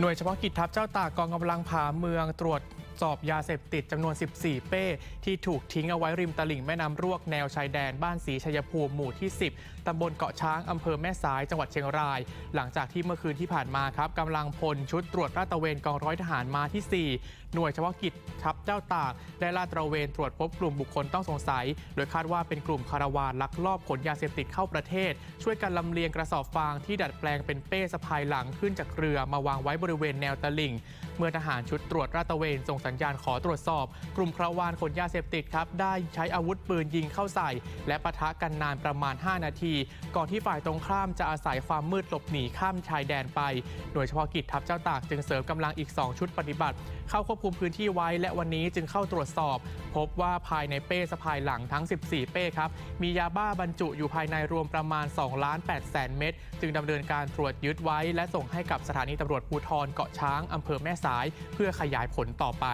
หน่วยเฉพาะกิจทัพเจ้าตากกองกำลังผาเมืองตรวจ สอบยาเสพติดจำนวน 14 เป้ ที่ถูกทิ้งเอาไว้ริมตลิ่งแม่น้ำรวกแนวชายแดนบ้านศรีชัยภูมิหมู่ที่ 10 ตำบลเกาะช้างอำเภอแม่สายจังหวัดเชียงราย หลังจากที่เมื่อคืนที่ผ่านมาครับกำลังพลชุดตรวจราดตระเวนกองร้อยทหารมาที่ 4 หน่วยเฉพาะกิจทัพเจ้าตาก ได้ลาดตระเวนตรวจพบกลุ่มบุคคลต้องสงสัย โดยคาดว่าเป็นกลุ่มคาราวานลักลอบขนยาเสพติดเข้าประเทศ ช่วยกันลำเลียงกระสอบฟางที่ดัดแปลงเป็นเป้สะพายหลังขึ้นจากเรือมาวางไว้บริเวณแนวตลิ่งเมื่อทหารชุดตรวจราตะเวนส่งสัญญาณขอตรวจสอบ กลุ่มคราวานขนยาเสพติดครับได้ใช้อาวุธปืนยิงเข้าใส่ และปะทะกันนานประมาณ 5 นาที ก่อนที่ฝ่ายตรงข้ามจะอาศัยความมืดหลบหนีข้ามชายแดนไปโดยเฉพาะกิจทัพเจ้าตากจึงเสริมกำลังอีก 2 ชุดปฏิบัติ เข้าควบคุมพื้นที่ไว้ และวันนี้จึงเข้าตรวจสอบ พบว่าภายในเป้สะพายหลังทั้ง 14 เป้ครับมียาบ้าบรรจุอยู่ภายในรวมประมาณ2ล้าน8แสนเม็ดจึงดำเนินการตรวจยึดไว้ และส่งให้กับสถานีตำรวจภูธรเกาะช้างอำเภอแม่สาย เพื่อขยายผลต่อไป